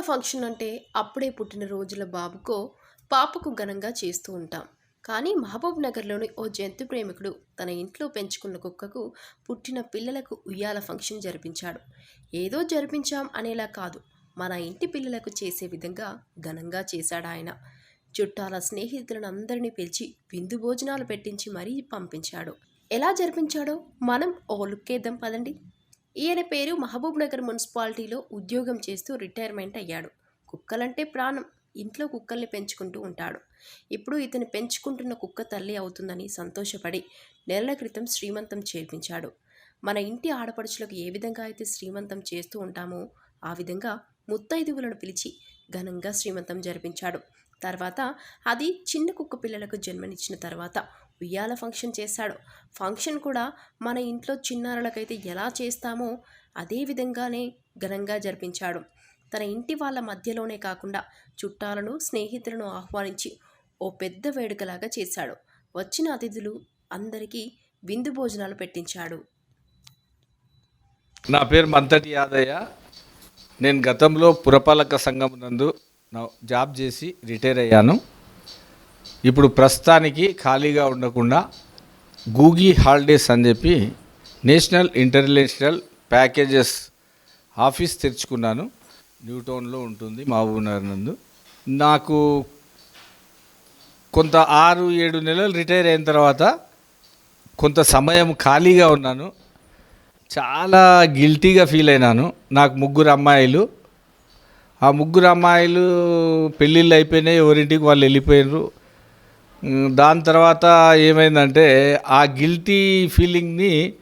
Function అంటే అప్పుడే పుట్టిన రోజుల బాబుకో పాపకు ఘనంగా చేస్తూ ఉంటాం. కానీ మహబూబ్ నగర్లోని ఓ జంతు ప్రేమికుడు తన ఇంట్లో పెంచుకున్న కుక్కకు పుట్టిన పిల్లలకు ఉయ్యాల ఫంక్షన్ జరిపించాడు. ఏదో జరిపించాం అనేలా కాదు. మన ఇంటి పిల్లలకు చేసే విధంగా ఘనంగా చేశాడు ఆయన. చుట్టాల స్నేహితులను అందరినీ పిలిచి విందు భోజనాలు పెట్టించి మరీ పంపించాడు. ఎలా జరిపించాడో? మనం ఓ లుక్కేద్దాం పదండి. ఈయన పేరు మహబూబ్ నగర్ మున్సిపాలిటీలో ఉద్యోగం చేస్తూ రిటైర్మెంట్ అయ్యాడు. కుక్కలంటే ప్రాణం. ఇంట్లో కుక్కల్ని పెంచుకుంటూ ఉంటాడు. ఇప్పుడు ఇతను పెంచుకుంటున్న కుక్క తల్లి అవుతుందని సంతోషపడి నెలల క్రితం శ్రీమంతం చేర్పించాడు. మన ఇంటి ఆడపడుచులకు ఏ విధంగా అయితే శ్రీమంతం చేస్తూ ఉంటామో ఆ విధంగా ముత్తైదువులను పిలిచి ఘనంగా శ్రీమంతం జరిపించాడు. తర్వాత అది చిన్న కుక్క పిల్లలకు జన్మనిచ్చిన తర్వాత ఉయ్యాల ఫంక్షన్ చేశాడు. ఫంక్షన్ కూడా మన ఇంట్లో చిన్నారులకైతే ఎలా చేస్తామో అదే విధంగానే ఘనంగా జరిపించాడు. తన ఇంటి వాళ్ళ మధ్యలోనే కాకుండా చుట్టాలను స్నేహితులను ఆహ్వానించి ఓ పెద్ద వేడుకలాగా చేశాడు. వచ్చిన అతిథులు అందరికీ విందు భోజనాలు పెట్టించాడు. నా పేరు మంతటి యాదయ్య. నేను గతంలో పురపాలక సంఘం నందు నా జాబ్ చేసి రిటైర్ అయ్యాను. ఇప్పుడు ప్రస్తుతానికి ఖాళీగా ఉండకుండా గూగీ హాలిడేస్ అని చెప్పి నేషనల్ ఇంటర్నేషనల్ ప్యాకేజెస్ ఆఫీస్ తెరుచుకున్నాను. న్యూటౌన్లో ఉంటుంది మహబూబ్నగర్ నందు. నాకు కొంత ఆరు ఏడు నెలలు రిటైర్ అయిన తర్వాత కొంత సమయం ఖాళీగా ఉన్నాను. చాలా గిల్టీగా ఫీల్ అయినాను. నాకు ముగ్గురు అమ్మాయిలు. ఆ ముగ్గురు అమ్మాయిలు పెళ్ళిళ్ళు అయిపోయినాయి. ఎవరింటికి వాళ్ళు వెళ్ళిపోయినారు దాని తర్వాత ఏమైందంటే ఆ గిల్టీ ఫీలింగ్ని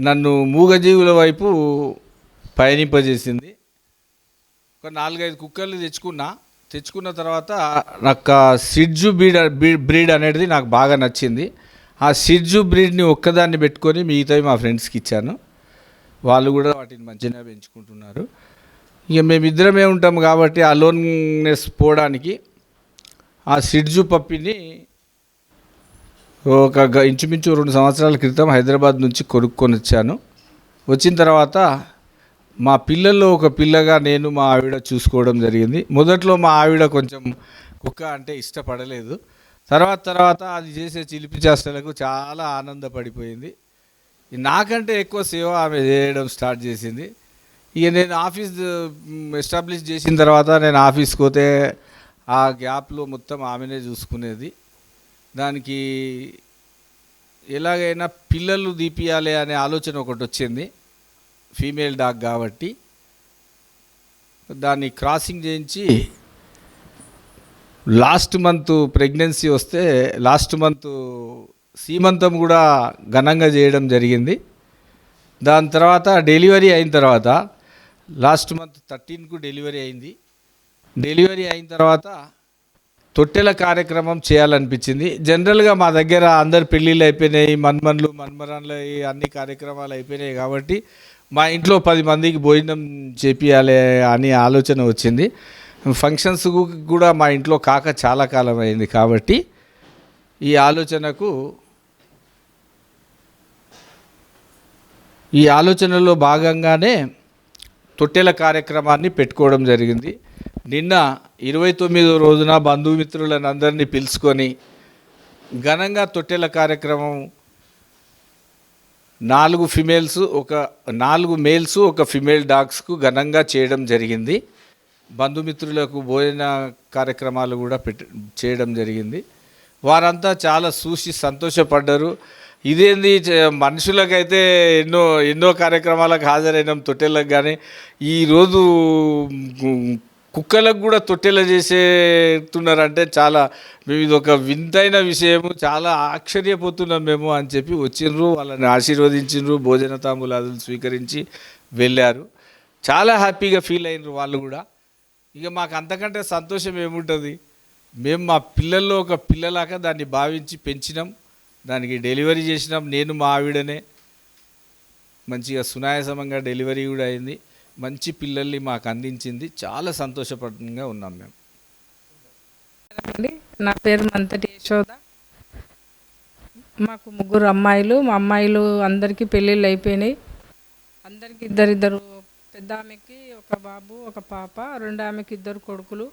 నన్ను మూగజీవుల వైపు పయనింపజేసింది. ఒక నాలుగైదు కుక్కర్లు తెచ్చుకున్నా. తెచ్చుకున్న తర్వాత నాకు ఆ సిడ్జు బ్రీడ్ బ్రీడ్ అనేది నాకు బాగా నచ్చింది. ఆ సిడ్జు బ్రీడ్ని ఒక్కదాన్ని పెట్టుకొని మిగతావి మా ఫ్రెండ్స్కి ఇచ్చాను. వాళ్ళు కూడా వాటిని మంచిగా పెంచుకుంటున్నారు. ఇక మేమిద్దరమే ఉంటాం కాబట్టి ఆ లోన్నెస్ పోవడానికి ఆ సిడ్జు పప్పిని ఒక గ- ఇంచుమించు రెండు సంవత్సరాల క్రితం హైదరాబాద్ నుంచి కొనుక్కొని వచ్చాను. వచ్చిన తర్వాత మా పిల్లల్లో ఒక పిల్లగా నేను మా ఆవిడ చూసుకోవడం జరిగింది. మొదట్లో మా ఆవిడ కొంచెం కుక్క అంటే ఇష్టపడలేదు. తర్వాత తర్వాత అది చేసే చిలిపి చేష్టలకు చాలా ఆనందపడిపోయింది. నాకంటే ఎక్కువ సేవ ఆమె చేయడం స్టార్ట్ చేసింది. ఇక నేను ఆఫీస్ ఎస్టాబ్లిష్ చేసిన తర్వాత నేను ఆఫీస్కి పోతే ఆ గ్యాప్లో మొత్తం ఆమెనే చూసుకునేది. దానికి ఎలాగైనా పిల్లలు దీపియాలి అనే ఆలోచన ఒకటి వచ్చింది ఫీమేల్ డాగ్ కాబట్టి. దాన్ని క్రాసింగ్ చేయించి లాస్ట్ మంత్ ప్రెగ్నెన్సీ వస్తే లాస్ట్ మంత్ సీమంతం కూడా ఘనంగా చేయడం జరిగింది. దాని తర్వాత డెలివరీ అయిన తర్వాత లాస్ట్ మంత్ థర్టీన్కు డెలివరీ అయింది. డెలివరీ అయిన తర్వాత తొట్టెల కార్యక్రమం చేయాలనిపించింది. జనరల్గా మా దగ్గర అందరు పెళ్ళిళ్ళు అయిపోయినాయి మన్మన్లు మన్మరన్లు అన్ని కార్యక్రమాలు అయిపోయినాయి కాబట్టి మా ఇంట్లో పది మందికి భోజనం చేపియాలి అని ఆలోచన వచ్చింది. ఫంక్షన్స్ కూడా మా ఇంట్లో కాక చాలా కాలం అయింది కాబట్టి ఈ ఆలోచనకు ఈ ఆలోచనలో భాగంగానే తొట్టెల కార్యక్రమాన్ని పెట్టుకోవడం జరిగింది. నిన్న ఇరవై తొమ్మిదో రోజున బంధుమిత్రులను అందరినీ పిలుచుకొని ఘనంగా తొట్టెల కార్యక్రమం నాలుగు ఫిమేల్స్ ఒక నాలుగు మేల్స్ ఒక ఫిమేల్ డాగ్స్కు ఘనంగా చేయడం జరిగింది. బంధుమిత్రులకు భోజన కార్యక్రమాలు కూడా పెట్ చేయడం జరిగింది. వారంతా చాలా చూసి సంతోషపడ్డారు. ఇదేంది మనుషులకైతే ఎన్నో ఎన్నో కార్యక్రమాలకు హాజరైనాం తొట్టెలకు కానీ ఈరోజు కుక్కలకు కూడా తొట్టెల చేసేస్తున్నారంటే చాలా మేము ఇది ఒక వింతైన విషయము చాలా ఆశ్చర్యపోతున్నాం మేము అని చెప్పి వచ్చిండ్రు వాళ్ళని ఆశీర్వదించిండ్రు భోజన తాంబూలాదులు స్వీకరించి వెళ్ళారు. చాలా హ్యాపీగా ఫీల్ అయినరు వాళ్ళు కూడా. ఇక మాకు అంతకంటే సంతోషం ఏముంటుంది? మేము మా పిల్లల్లో ఒక పిల్లలాగా దాన్ని భావించి పెంచినాం దానికి డెలివరీ చేసినాం. నేను మా ఆవిడనే మంచిగా సునాయాసమంగా డెలివరీ కూడా అయింది. మంచి పిల్లల్ని మాకు అందించింది. చాలా సంతోషపడంగా ఉన్నాం మేము. అండి నా పేరు మంతటి యశోద. మాకు ముగ్గురు అమ్మాయిలు. మా అమ్మాయిలు అందరికీ పెళ్ళిళ్ళు అయిపోయినాయి. అందరికి ఇద్దరిద్దరు పెద్ద ఆమెకి ఒక బాబు ఒక పాప రెండు ఆమెకి ఇద్దరు కొడుకులు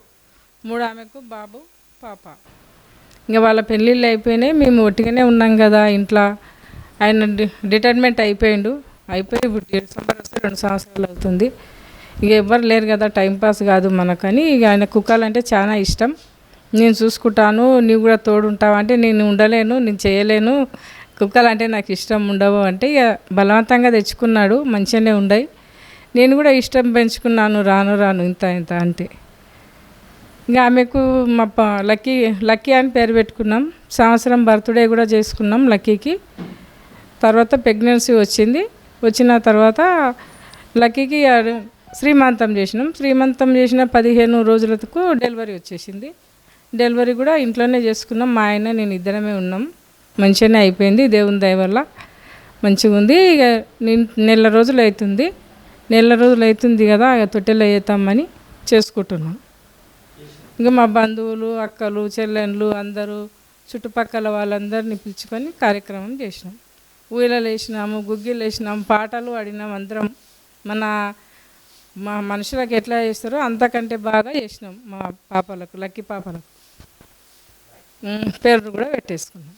మూడు ఆమెకు బాబు పాప. ఇంకా వాళ్ళ పెళ్ళిళ్ళు అయిపోయినాయి. మేము ఒట్టిగానే ఉన్నాం కదా ఇంట్లో. ఆయన డి- రిటైర్మెంట్ అయిపోయిండు. అయిపోయి ఇప్పుడు డిసెంబర్ వస్తే రెండు సంవత్సరాలు అవుతుంది. ఇక ఎవ్వరు లేరు కదా టైంపాస్ కాదు మనకని. ఇక ఆయన కుక్కలంటే చాలా ఇష్టం. నేను చూసుకుంటాను నీవు కూడా తోడు ఉంటావు అంటే నేను ఉండలేను నేను చేయలేను. కుక్కలు అంటే నాకు ఇష్టం ఉండవు అంటే ఇక బలవంతంగా తెచ్చుకున్నాడు మంచిగానే ఉండయి. నేను కూడా ఇష్టం పెంచుకున్నాను రాను రాను ఇంత ఇంత అంటే. ఇంకా ఆమెకు మా లక్కీ లక్కీ అని పేరు పెట్టుకున్నాం. సంవత్సరం బర్త్డే కూడా చేసుకున్నాం లక్కీకి. తర్వాత ప్రెగ్నెన్సీ వచ్చింది. వచ్చిన తర్వాత లక్కీకి శ్రీమంతం చేసినాం. శ్రీమంతం చేసిన పదిహేను రోజులకు డెలివరీ వచ్చేసింది. డెలివరీ కూడా ఇంట్లోనే చేసుకున్నాం. మా ఆయన నేను ఇద్దరమే ఉన్నాం. మంచిగానే అయిపోయింది. దేవుని దయ వల్ల మంచిగా ఉంది. ఇక నేను నెల రోజులు అవుతుంది. నెల రోజులు అవుతుంది కదా ఇక తొట్టెలు వేస్తామని చేసుకుంటున్నాం. ఇంకా మా బంధువులు అక్కలు చెల్లెళ్ళు అందరూ చుట్టుపక్కల వాళ్ళందరినీ పిలుచుకొని కార్యక్రమం చేసినాం. ఊయలలు వేసినాము గుగ్గిలు వేసినాము పాటలు ఆడినాం అందరం. మన మా మనుషులకు ఎట్లా చేస్తారో అంతకంటే బాగా చేసినాం మా పాపలకు లక్కీ పాపలకు. పేర్లు కూడా పెట్టేసుకున్నాం.